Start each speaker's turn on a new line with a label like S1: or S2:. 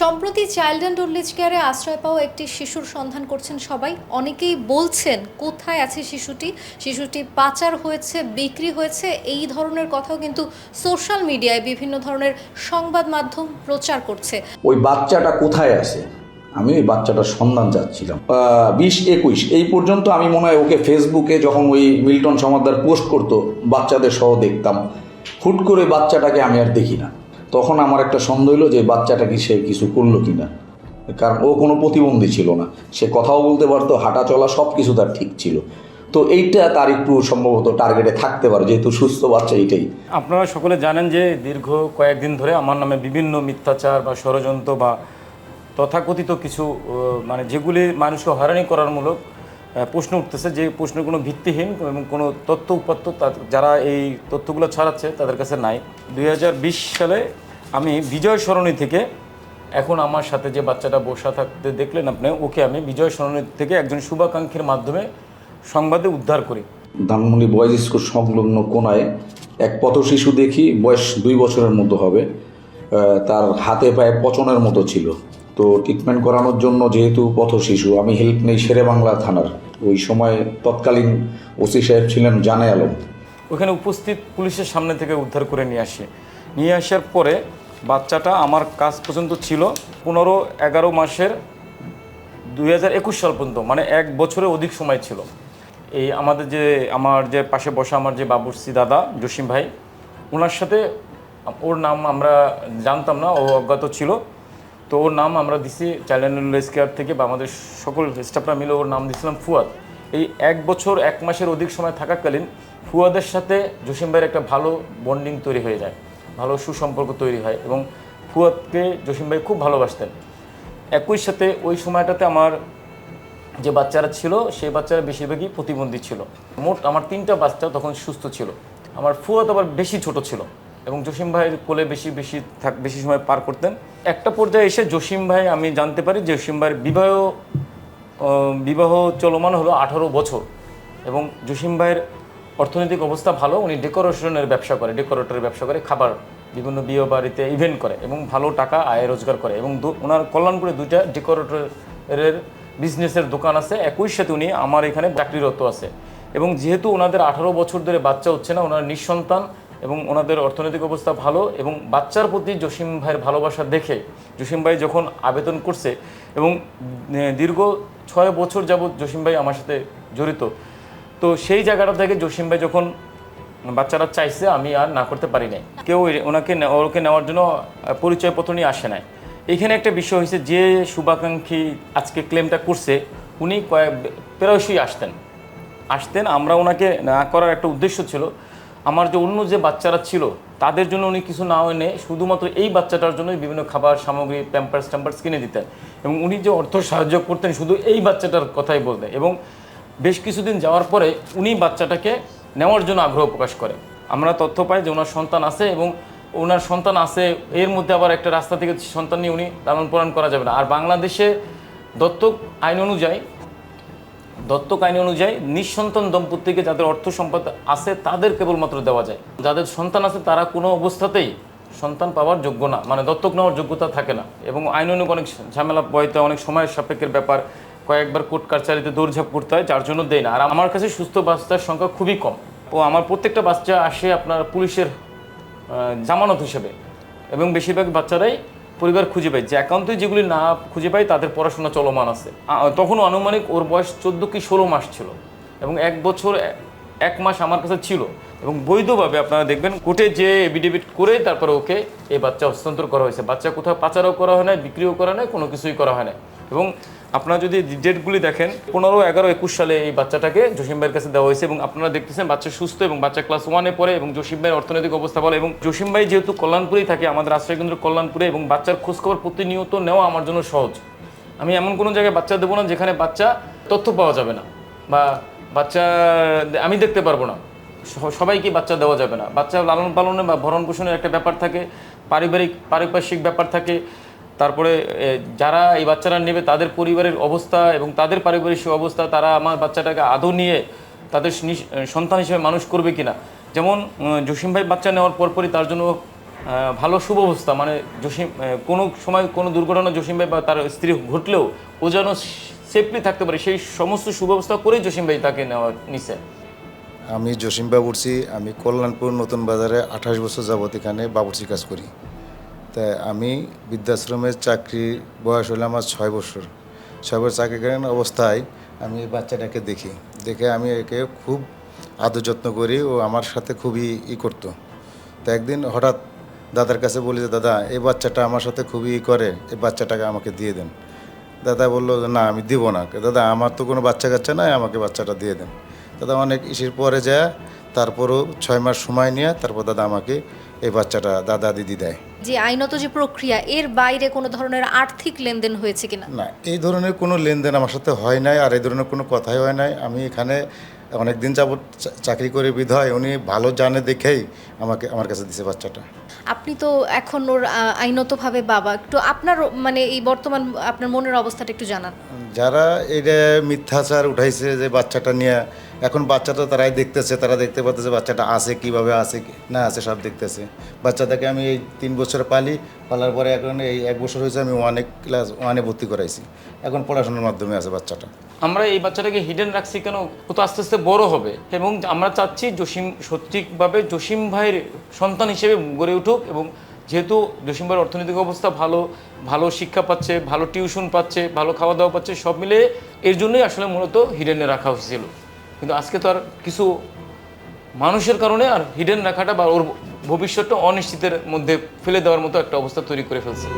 S1: সম্প্রতি child and old age কেয়ারে আশ্রয় পাওয়া একটি শিশুর সন্ধান করছেন সবাই। অনেকেই বলছেন, কোথায় আছে শিশুটি? শিশুটি পাচার হয়েছে, বিক্রি হয়েছে, এই ধরনের কথাও কিন্তু সোশ্যাল মিডিয়ায় বিভিন্ন ধরনের সংবাদ মাধ্যম প্রচার করছে।
S2: ওই বাচ্চাটা কোথায় আছে? আমি ওই বাচ্চাটার সন্ধান চাচ্ছিলাম। বিশ একুশ, এই পর্যন্ত আমি মনে হয় ওকে ফেসবুকে যখন ওই মিল্টন সমাদার পোস্ট করতো, বাচ্চাদের সহ দেখতাম। হুট করে বাচ্চাটাকে আমি আর দেখি না। তখন আমার একটা সন্দেহ হলো যে বাচ্চাটা কি সে কিছু করল কি না কারণ ও কোনো প্রতিবন্ধী ছিল না। সে কথাও বলতে পারতো, হাঁটা চলা সব কিছু তার ঠিক ছিল। তো এইটা তার একটু সম্ভবত টার্গেটে থাকতে পারে, যেহেতু সুস্থ বাচ্চা এইটাই।
S3: আপনারা সকলে জানেন যে দীর্ঘ কয়েকদিন ধরে আমার নামে বিভিন্ন মিথ্যাচার বা ষড়যন্ত্র বা তথাকথিত কিছু মানে যেগুলি মানুষকে হয়রানি করার মূলক প্রশ্ন উঠতেছে যে প্রশ্ন কোনো ভিত্তিহীন এবং কোনো তথ্য উপাত্ত যারা এই তথ্যগুলো ছড়াচ্ছে তাদের কাছে নাই। দুই হাজার বিশ সালে আমি বিজয় সরণি থেকে এখন আমার সাথে যে বাচ্চাটা বসা থাকতে দেখলেন আপনি ওকে আমি বিজয় সরণি থেকে একজন শুভাকাঙ্ক্ষীর মাধ্যমে সংবাদে উদ্ধার করি।
S2: ধানমন্ডি বয়েজ স্কুল সংলগ্ন কোনায় এক পথ শিশু দেখি বয়স দুই বছরের মতো হবে। তার হাতে পায়ে পচনের মতো ছিল। তো ট্রিটমেন্ট করানোর জন্য যেহেতু পথ শিশু আমি হেল্প নেই শেরে বাংলা থানার। ওই সময় তৎকালীন ওসি সাহেব ছিলেন জানে আলম।
S3: ওখানে উপস্থিত পুলিশের সামনে থেকে উদ্ধার করে নিয়ে আসি। নিয়ে আসার পরে বাচ্চাটা আমার কাছ পর্যন্ত ছিল পনেরো, এগারো মাসের দুই হাজার একুশ সাল পর্যন্ত মানে এক বছরের অধিক সময় ছিল। এই আমাদের যে, আমার যে পাশে বসা আমার যে বাবুর্সি দাদা, জসিম ভাই ওনার সাথে ওর নাম আমরা জানতাম না, ও অজ্ঞাত ছিল। তো ওর নাম আমরা দিছি চাইল্ড কেয়ার থেকে, বা আমাদের সকল স্টাফরা মিলে ওর নাম দিয়েছিলাম ফুয়াদ। এই এক বছর, এক মাসের অধিক সময় থাকাকালীন ফুয়াদের সাথে জসিম ভাইয়ের একটা ভালো বন্ডিং তৈরি হয়ে যায়। ভালো সুসম্পর্ক তৈরি হয় এবং ফুয়াদকে জসিম ভাই খুব ভালোবাসতেন। একই সাথে ওই সময়টাতে আমার যে বাচ্চারা ছিল, সেই বাচ্চারা বেশিরভাগই প্রতিবন্ধী ছিল। মোট আমার তিনটা বাচ্চা তখন সুস্থ ছিল। আমার ফুয়াদ আবার বেশি ছোট ছিল এবং জসিম ভাইয়ের কোলে বেশি বেশি থাক, বেশি সময় পার করতেন। একটা পর্যায়ে এসে জসিম ভাই, আমি জানতে পারি জসিম ভাইয়ের বিবাহ বিবাহ চলমান হলো আঠারো বছর এবং জসিম ভাইয়ের অর্থনৈতিক অবস্থা ভালো, উনি ডেকোরেশনের ব্যবসা করে, ডেকোরেটরের ব্যবসা করে, খাবার, বিভিন্ন বিয়ে বাড়িতে ইভেন্ট করে এবং ভালো টাকা আয় রোজগার করে এবং ওনার কল্যাণপুরে দুইটা ডেকোরেটরের বিজনেসের দোকান আছে, একই সাথে উনি আমার এখানে চাকরিরত আছে। এবং যেহেতু ওনাদের আঠারো বছর ধরে বাচ্চা হচ্ছে না, ওনার নিঃসন্তান এবং ওনাদের অর্থনৈতিক অবস্থা ভালো এবং বাচ্চার প্রতি জসিম ভাইয়ের ভালোবাসা দেখে, জসিম ভাই যখন আবেদন করছে এবং দীর্ঘ ছয় বছর যাবৎ জসিম ভাই আমার সাথে জড়িত তো সেই জায়গাটা থেকে জসিম ভাই যখন বাচ্চারা চাইছে, আমি আর না করতে পারি নাই। কেউ ওনাকে ওকে নেওয়ার জন্য পরিচয়পত্র নিয়ে আসে নাই। এখানে একটা বিষয় হয়েছে, যে শুভাকাঙ্ক্ষী আজকে ক্লেমটা করছে, উনি কয়েক প্রায়শই আসতেন। আসতেন, আমরা ওনাকে না করার একটা উদ্দেশ্য ছিল, আমার যে অন্য যে বাচ্চারা ছিল, তাদের জন্য উনি কিছু না এনে শুধুমাত্র এই বাচ্চাটার জন্য বিভিন্ন খাবার, সামগ্রী প্যাম্পার্স ট্যাম্পার্স কিনে দিতেন। এবং উনি যে অর্থ সাহায্য করতেন, শুধু এই বাচ্চাটার কথাই বলতেন। এবং বেশ কিছুদিন যাওয়ার পরে উনি বাচ্চাটাকে নেওয়ার জন্য আগ্রহ প্রকাশ করে আমরা তথ্য পাই যে ওনার সন্তান আছে এবং ওনার সন্তান আছে, এর মধ্যে আবার একটা রাস্তা থেকে সন্তান নিয়ে উনি লালন পালন করা যাবে না। আর বাংলাদেশে দত্তক আইন অনুযায়ী, দত্তক আইন অনুযায়ী নিঃসন্তান দম্পতিকে যাদের অর্থ সম্পদ আছে তাদের কেবলমাত্র দেওয়া যায়। যাদের সন্তান আছে তারা কোনো অবস্থাতেই সন্তান পাওয়ার যোগ্য না মানে দত্তক নেওয়ার যোগ্যতা থাকে না। এবং আইন অনেক ঝামেলা বইতে অনেক সময়ের সাপেক্ষের ব্যাপার কয়েকবার কোর্ট কাছারিতে দৌড়ঝাঁপ করতে হয়, যার জন্য দেয় না। আর আমার কাছে সুস্থ বাচ্চার সংখ্যা খুবই কম। ও আমার প্রত্যেকটা বাচ্চা আসে আপনার পুলিশের জামানত হিসেবে। এবং বেশিরভাগ বাচ্চারাই পরিবার খুঁজে পায়। যে একান্তই যেগুলি না খুঁজে পায়, তাদের পড়াশোনা চলমান আছে। তখনও আনুমানিক ওর বয়স চোদ্দ কি ষোলো মাস ছিল। এবং এক বছর, এক মাস আমার কাছে ছিল। এবং বৈধভাবে আপনারা দেখবেন কোর্টে যে এভিডেভিট করে তারপরে ওকে এই বাচ্চা হস্তান্তর করা হয়েছে। বাচ্চা কোথাও পাচারও করা হয় না বিক্রিও করা হয় কোনো কিছুই করা হয় না এবং আপনারা যদি ডেটগুলি দেখেন, পনেরো, এগারো, একুশ সালে এই বাচ্চাটাকে জসিম ভাইয়ের কাছে দেওয়া হয়েছে এবং আপনারা দেখতেছেন বাচ্চা সুস্থ এবং বাচ্চা ক্লাস ওয়ানে পড়ে এবং জসিম ভাইয়ের অর্থনৈতিক অবস্থা ভালো এবং জসিম ভাই যেহেতু কল্যাণপুরেই থাকে, আমাদের আশ্রয় কেন্দ্র কল্যাণপুরে এবং বাচ্চার খোঁজখবর প্রতিনিয়ত নেওয়া আমার জন্য সহজ। আমি এমন কোনো জায়গায় বাচ্চা দেবো না যেখানে বাচ্চা তথ্য পাওয়া যাবে না বা বাচ্চা, আমি দেখতে পারব না। সবাইকে বাচ্চা দেওয়া যাবে না। বাচ্চা লালন পালনে বা ভরণ পোষণের একটা ব্যাপার থাকে, পারিবারিক, পারিপার্শ্বিক ব্যাপার থাকে। তারপরে যারা এই বাচ্চারা নেবে, তাদের পরিবারের অবস্থা এবং তাদের পারিবারিক অবস্থা, তারা আমার বাচ্চাটাকে আদৌ নিয়ে তাদের সন্তান হিসেবে মানুষ করবে কিনা? যেমন জসিম ভাই বাচ্চা নেওয়ার পরপরই তার জন্য ভালো সুব্যবস্থা মানে জসিম কোনো সময় কোনো দুর্ঘটনা জসিম ভাই বা তার স্ত্রী ঘটলেও ও যেন সেফলি থাকতে পারে। সেই সমস্ত সুব্যবস্থা করেই জসিম ভাই তাকে নেওয়া, নিছে।
S4: আমি জসিম বাবুরচি, আমি কল্যাণপুর নতুন বাজারে আঠাশ বছর যাবত এখানে বাবুরচি কাজ করি। তাই আমি বৃদ্ধাশ্রমের চাকরি, বয়স হলো আমার ছয় বছর। ছয় বছর চাকরিকালীন অবস্থায় আমি এই বাচ্চাটাকে দেখি। দেখে আমি একে খুব আদর যত্ন করি ও আমার সাথে খুবই ই করতো। তো একদিন হঠাৎ দাদার কাছে বলি যে, দাদা, এই বাচ্চাটা আমার সাথে খুবই ই করে, এই বাচ্চাটাকে আমাকে দিয়ে দেন। দাদা বলল, না, আমি দিব না। দাদা, আমার তো কোনো বাচ্চা কাচ্চা নাই, আমাকে বাচ্চাটা দিয়ে দেন। দাদা অনেক ইসের পরে যায় তারপরও ছয় মাস সময় নিয়ে তারপর দাদা আমাকে এই বাচ্চাটা দাদা দিদি দেয়।
S1: যে আইনত যে প্রক্রিয়া এর বাইরে কোনো ধরনের আর্থিক লেনদেন হয়েছে কিনা?
S4: না এই ধরনের কোনো লেনদেন আমার সাথে হয় নাই আর এই ধরনের কোনো কথাই হয় নাই। আমি এখানে অনেক দিন যাবত চাকরি করে বিধায় উনি ভালো জানে দেখেই আমাকে আমার কাছে দিছে বাচ্চাটা।
S1: আপনি তো এখন ওর আইনতভাবে বাবা। একটু আপনার মানে এই বর্তমান আপনার মনের অবস্থাটা একটু জানান।
S4: যারা এটা মিথ্যাচার উঠাইছে যে বাচ্চাটা নিয়ে এখন বাচ্চাটা তারাই দেখতেছে, তারা দেখতে পাচ্ছে বাচ্চাটা আছে, কীভাবে কি- না আছে সব দেখতেছে। বাচ্চাটাকে আমি এই তিন বছর পালি, পালার পরে এখন এই এক বছর হয়েছে আমি ওয়ানে ক্লাস ওয়ানে ভর্তি করাইছি। এখন পড়াশোনার মাধ্যমে আছে বাচ্চাটা।
S3: আমরা এই বাচ্চাটাকে হিডেন রাখছি কেন? ও তো আস্তে আস্তে বড় হবে। এবং আমরা চাচ্ছি জসিম, সঠিকভাবে জসিম ভাইয়ের সন্তান হিসেবে গড়ে উঠুক এবং যেহেতু জসিম ভাইয়ের অর্থনৈতিক অবস্থা ভালো ভালো শিক্ষা পাচ্ছে, ভালো টিউশন পাচ্ছে, ভালো খাওয়া দাওয়া পাচ্ছে, সব মিলে এর জন্যই আসলে মূলত হিডেনে রাখা হয়েছিল। কিন্তু আজকে তো আর কিছু মানুষের কারণে আর হিডেন রাখাটা বা ওর ভবিষ্যৎটা অনিশ্চিতের মধ্যে ফেলে দেওয়ার মতো একটা অবস্থা তৈরি করে ফেলছে।